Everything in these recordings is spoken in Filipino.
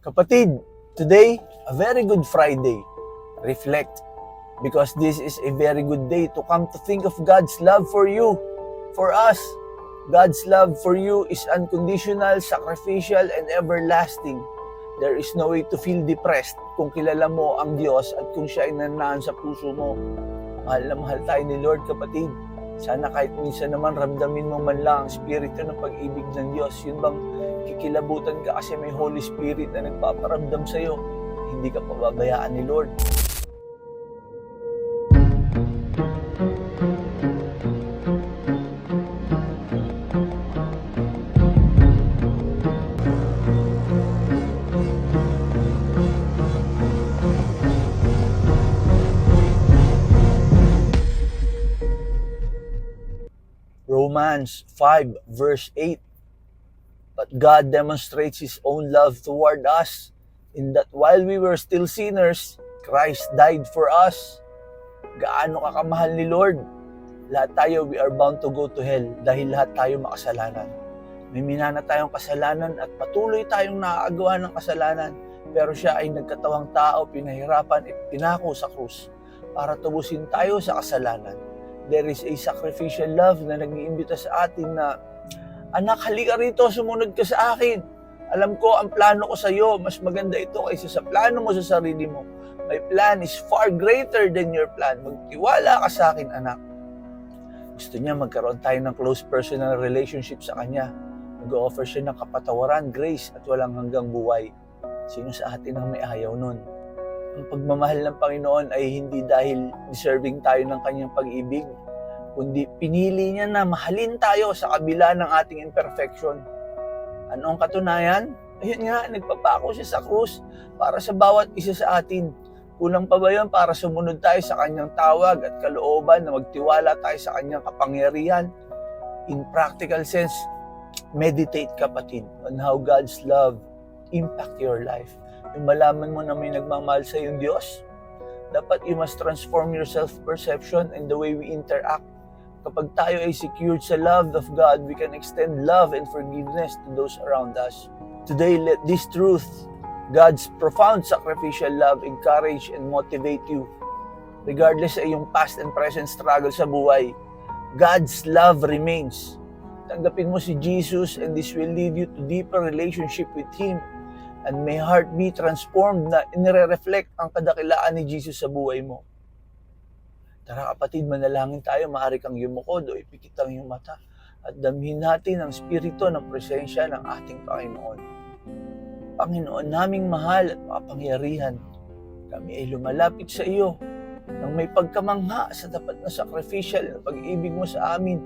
Kapatid, today, a very good Friday. Reflect. Because this is a very good day to come to think of God's love for you, for us. God's love for you is unconditional, sacrificial, and everlasting. There is no way to feel depressed kung kilala mo ang Diyos at kung siya ay nanaan sa puso mo. Mahal na mahal tayo ni Lord, kapatid. Sana kahit minsan naman ramdamin mo man lang ang spirito ng pag-ibig ng Diyos. Yun bang kikilabutan ka kasi may Holy Spirit na nagpaparamdam sa'yo. Hindi ka pababayaan ni Lord. Romans 5 verse 8. But God demonstrates His own love toward us in that while we were still sinners, Christ died for us. Gaano ka kamahal ni Lord? Lahat tayo, we are bound to go to hell dahil lahat tayo makasalanan. May minana tayong kasalanan at patuloy tayong nakagawa ng kasalanan. Pero siya ay nagkatawang tao, pinahirapan at pinako sa krus para tubusin tayo sa kasalanan there is a sacrificial love na nag-iimbita sa atin na, Anak, halika rito, sumunod ka sa akin. Alam ko, ang plano ko sa iyo, mas maganda ito kaysa sa plano mo sa sarili mo. My plan is far greater than your plan. Magtiwala ka sa akin, anak. Gusto niya magkaroon tayo ng close personal relationship sa Kanya. Nag-offer siya ng kapatawaran, grace, at walang hanggang buhay. Sino sa atin ang may ayaw nun? Ang pagmamahal ng Panginoon ay hindi dahil deserving tayo ng kanyang pag-ibig, kundi pinili niya na mahalin tayo sa kabila ng ating imperfection. Ano ang katunayan? Ayun nga, nagpapako siya sa krus para sa bawat isa sa atin. Kulang pa ba yun para sumunod tayo sa kanyang tawag at kalooban na magtiwala tayo sa kanyang kapangyarihan? In practical sense, meditate kapatid on how God's love impact your life yung malaman mo na may nagmamahal sa yung Diyos, dapat you must transform your self-perception and the way we interact. Kapag tayo ay secured sa love of God, we can extend love and forgiveness to those around us. Today, let this truth, God's profound sacrificial love, encourage and motivate you. Regardless sa iyong past and present struggle sa buhay, God's love remains. Tanggapin mo si Jesus and this will lead you to deeper relationship with Him and may heart be transformed na inire-reflect ang kadakilaan ni Jesus sa buhay mo. Tara kapatid, manalangin tayo, maaari kang yumukod o ipikit ang iyong mata at damhin natin ang spirito ng presensya ng ating Panginoon. Panginoon naming mahal at makapangyarihan, kami ay lumalapit sa iyo nang may pagkamangha sa dapat na sacrificial na pag-ibig mo sa amin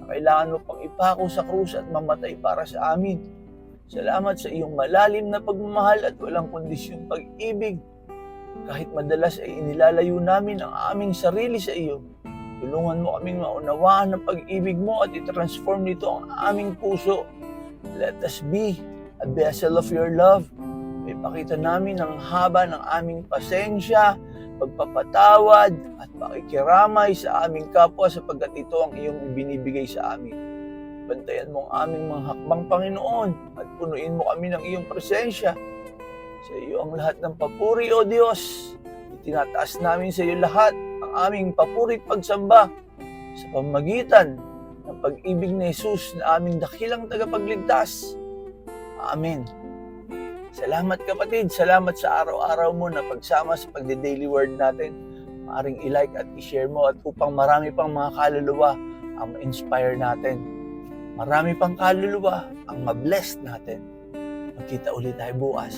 na kailangan mo pang ipako sa krus at mamatay para sa amin Salamat sa iyong malalim na pagmamahal at walang kondisyong pag-ibig. Kahit madalas ay inilalayo namin ang aming sarili sa iyo, tulungan mo kaming maunawaan ang pag-ibig mo at i-transform nito ang aming puso. Let us be a vessel of your love. May pakita namin ang haba ng aming pasensya, pagpapatawad at pakikiramay sa aming kapwa sapagkat ito ang iyong ibinibigay sa amin. Bantayan mo ang aming mga hakbang Panginoon at punuin mo kami ng iyong presensya. Sa iyo ang lahat ng papuri, O Diyos. Itinataas namin sa iyo lahat ang aming papuri at pagsamba sa pamagitan ng pag-ibig ni Jesus na aming dakilang tagapagligtas. Amen. Salamat kapatid, salamat sa araw-araw mo na pagsama sa pagde-daily word natin. Maaring i-like at i-share mo at upang marami pang mga kaluluwa ang ma-inspire natin marami pang kaluluwa ang mabless natin. Magkita ulit tayo bukas.